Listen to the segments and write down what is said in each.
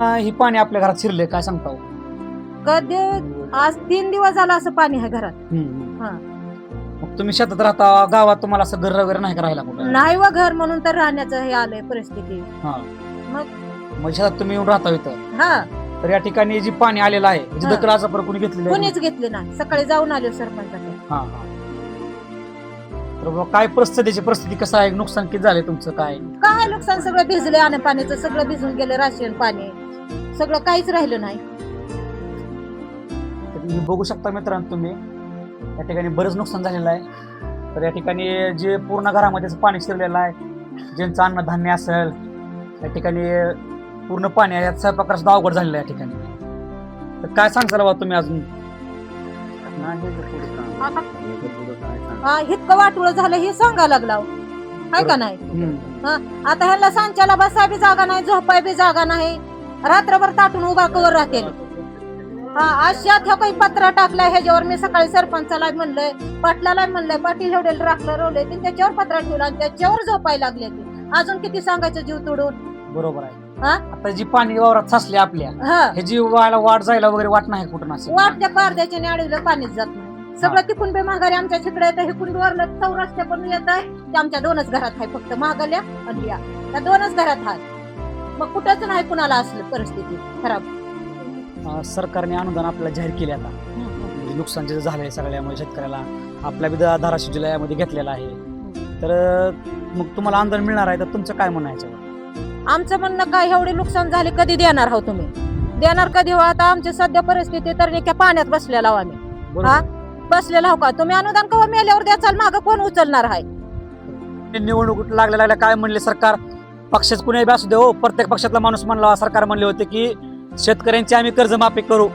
ही पाणी आपल्या घरात शिरले काय सांगता हो? कधी आज तीन दिवस झाला असं पाणी आहे घरात. हा. मग तुम्ही शेतात राहता गावात तुम्हाला असं घर वगैरे नाही का राहायला कुठं? नाही व घर म्हणून तर राहण्याचं हे आलंय परिस्थिती. हा. मग? शेतात तुम्ही येऊन राहता इथं? हा. तर या ठिकाणी जी पाणी आलेलं आहे याची हा. दखल कोणी घेतलेली आहे? कोणीच घेतले नाही. सकाळी जाऊन आलो सरपंचाकडे. हा हा. तर काय परिस्थितीची परिस्थिती कसं आहे? नुकसान किती झाले तुमचं काय? काय नुकसान? सगळं भिजले आणि पाण्याचं सगळं भिजून गेलं राशन पाणी. सगळं काहीच राहिलं नाही. तर तुम्ही बघू शकता मित्रांनो तुम्ही या ठिकाणी बरंच नुकसान झालेलं आहे. तर या ठिकाणी जे पूर्ण घरामध्ये पाणी शिरलेलं आहे ज्यांचं अन्नधान्य असेल या ठिकाणी पूर्ण पाणी आहे स्वयंपाकाला सुद्धा अवघड झालेलं आहे या ठिकाणी. तर काय सांगताल बाबा तुम्ही अजून? हा इतकं वाटोळ झालं हे सांगा लागला आहे का नाही. आता ह्याला सांच्याला बसाय बी जागा नाही झोपाय बी जागा नाही. रात्रभर ताटून उभा कवर राहते हा अशात ह्या काही पत्रा टाकलाय ह्याच्यावर मी सकाळी सरपंचाला म्हणलंय पाटलाला म्हणलंय पाटील एवढे राखलं रोवले ते त्याच्यावर पत्रा ठेवला आणि त्याच्यावर झोपायला लागले ते. अजून किती सांगायचं जीव तोडून? बरोबर आहे. हा? आता जी पाणी वावरात साचले आपल्या हा. ह्याची वाला वाट जायला वगैरे वाट नाही कुठं असं वाट त्या पारद्याच्या आडवीला पाणीच जात नाही. सगळं तिकून बे माघारी आमच्या तिकडे येतं हिकून वरलं चौरस्त्या पण येत आहे. ते आमच्या दोनच घरात आहे फक्त मागल्या आणि या. त्या दोनच घरात आहे मग कुठंच नाही कुणाला असलं परिस्थिती खराब. अं, सरकारने अनुदान आपल्याला जाहीर केले आता. म्हणजे नुकसान जे झालंय सगळ्यामुळे शेतकऱ्याला आपल्या बी धा- धाराशिव जिल्ह्यामध्ये घेतलेला आहे. तर अं, मग तुम्हाला अनुदान मिळणार आहे तर तुमचं काय म्हणणं आहे याच्यावर? आमचं म्हणणं काय एवढे नुकसान झाले कधी देणार आहोत तुम्ही? देणार कधी हो? आता आमची सध्या परिस्थिती तर नेमक्या पाण्यात बसलेला आहो आम्ही. हा? बसलेला हो का? तुम्ही अनुदान कवा मेल्यावर द्याचाल? मागं कोण उचलणार आहे? निवडणूक लागल्या लागल्या काय म्हणले सरकार? पक्षाच कुणी असू दे हो प्रत्येक पक्षातला माणूस म्हणला सरकार म्हणले होते की शेतकऱ्यांची आम्ही कर्जमाफी करू.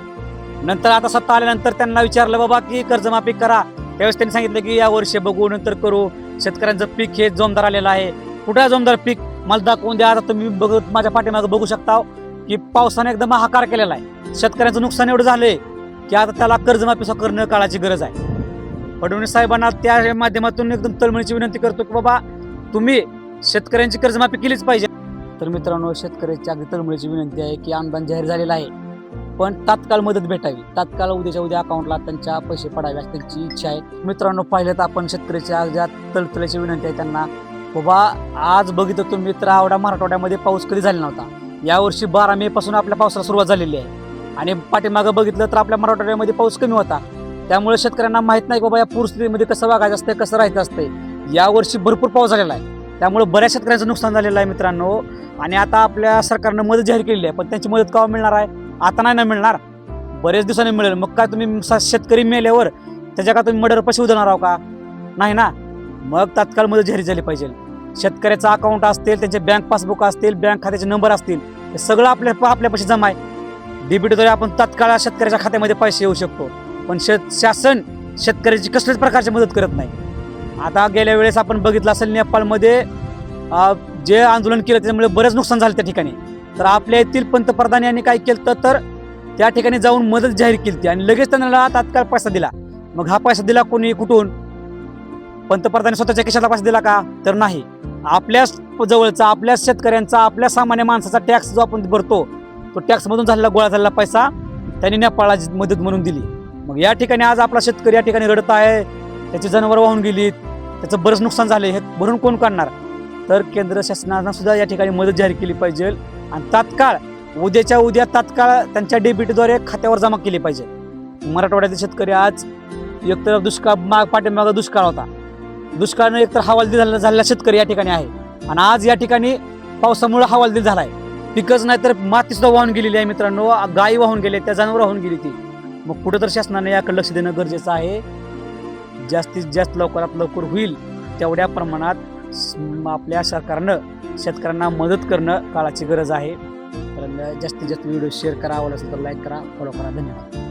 नंतर आता सत्ता आल्यानंतर त्यांना विचारलं बाबा की कर्जमाफी करा. त्यावेळेस त्यांनी सांगितलं की या वर्षी बघू नंतर करू. शेतकऱ्यांचं पीक हे जोमदार आलेलं आहे. कुठं आहे जोमदार पीक? मला दाखवून द्या. आता तुम्ही बघत माझ्या पाठीमागं बघू शकता की पावसाने एकदम हाकार केलेला आहे. शेतकऱ्यांचं नुकसान एवढं झालंय की आता त्याला कर्जमाफी करणं काळाची गरज आहे. फडणवीस साहेबांना त्या माध्यमातून एकदम तळमळीची विनंती करतो की बाबा तुम्ही शेतकऱ्यांची कर्जमाफी केलीच पाहिजे. तर मित्रांनो शेतकऱ्याची अगदी तळमळीची विनंती आहे की अनुदान जाहीर झालेलं आहे. पण तात्काळ मदत भेटावी. तात्काळ उद्याच्या उद्या अकाउंटला त्यांच्या पैसे पडावे अशी त्यांची इच्छा आहे. मित्रांनो पाहिलं तर आपण शेतकऱ्याच्या ज्या तळतळ्याची विनंती आहे त्यांना बाबा आज बघितलं तुम्ही तर आवडा मराठवाड्यामध्ये पाऊस कधी झाला नव्हता? यावर्षी बारा मे पासून आपल्या पावसाला सुरुवात झालेली आहे. आणि पाठीमागं बघितलं तर आपल्या मराठवाड्यामध्ये पाऊस कमी होता. त्यामुळे शेतकऱ्यांना माहीत नाही बाबा या पूरस्थितीमध्ये कसं वागायचं असतं कसं राहायचं असतं यावर्षी भरपूर पाऊस झालेला आहे. त्यामुळे बऱ्याच शेतकऱ्यांचं नुकसान झालेलं आहे मित्रांनो. आणि आता आपल्या सरकारनं मदत जाहीर केलेली आहे पण त्यांची मदत केव्हा मिळणार आहे? आता नाही ना मिळणार. बरेच दिवसांनी मिळेल. मग काय तुम्ही शेतकरी मेल्यावर त्याच्या का तुम्ही मर्डर पैसे उधळणार आहो का? नाही ना? मग तात्काळ मदत जाहीर झाली पाहिजे. शेतकऱ्याचं अकाउंट असतील त्यांचे बँक पासबुक असतील बँक खात्याचे नंबर असतील हे सगळं आपल्या आपल्या पैसे जमा आहे. डीबीटीद्वारे आपण तात्काळ शेतकऱ्याच्या खात्यामध्ये पैसे येऊ शकतो. पण शेत शासन शेतकऱ्याची कसल्याच प्रकारची मदत करत नाही. आता गेल्या वेळेस आपण बघितलं असेल नेपाळमध्ये जे आंदोलन केलं त्याच्यामुळे बरेच नुकसान झालं त्या ठिकाणी. तर आपल्या येथील पंतप्रधान यांनी काय केलं तर त्या ठिकाणी जाऊन मदत जाहीर केली आणि लगेच त्यांना तात्काळ पैसा दिला. मग हा पैसा दिला कोणी? कुठून? पंतप्रधानांनी स्वतःच्या खिशाला पैसा दिला का? तर नाही. आपल्या जवळचा आपल्या शेतकऱ्यांचा आपल्या सामान्य माणसाचा टॅक्स जो आपण भरतो तो टॅक्समधून झालेला गोळा झालेला पैसा त्यांनी नेपाळला मदत म्हणून दिली. मग या ठिकाणी आज आपला शेतकरी या ठिकाणी रडत आहे. त्याची जनावरं वाहून गेलीत त्याचं बरंच नुकसान झालं हे भरून कोण काढणार? तर केंद्र शासनानं सुद्धा या ठिकाणी मदत जाहीर केली पाहिजे. आणि तात्काळ उद्याच्या उद्या तात्काळ त्यांच्या डेबिटद्वारे खात्यावर जमा केली पाहिजे. मराठवाड्यातील शेतकरी आज एकतर दुष्काळ माग पाठीमागं दुष्काळ होता. दुष्काळानं एकतर हवालदिल झाला झालेला शेतकरी या ठिकाणी आहे. आणि आज या ठिकाणी पावसामुळे हवालदिल झाला आहे पिकच नाही तर मातीसुद्धा वाहून गेलेली आहे मित्रांनो. गायी वाहून गेले त्या जनावर वाहून गेली ती. मग कुठं तर शासनाने याकडे लक्ष देणं गरजेचं आहे. जास्तीत जास्त लवकरात लवकर होईल तेवढ्या प्रमाणात आपल्या सरकारनं शेतकऱ्यांना मदत करणं काळाची गरज आहे. तर जास्तीत जास्त व्हिडिओ शेअर करा आवडला असेल तर लाईक करा फॉलो करा. धन्यवाद.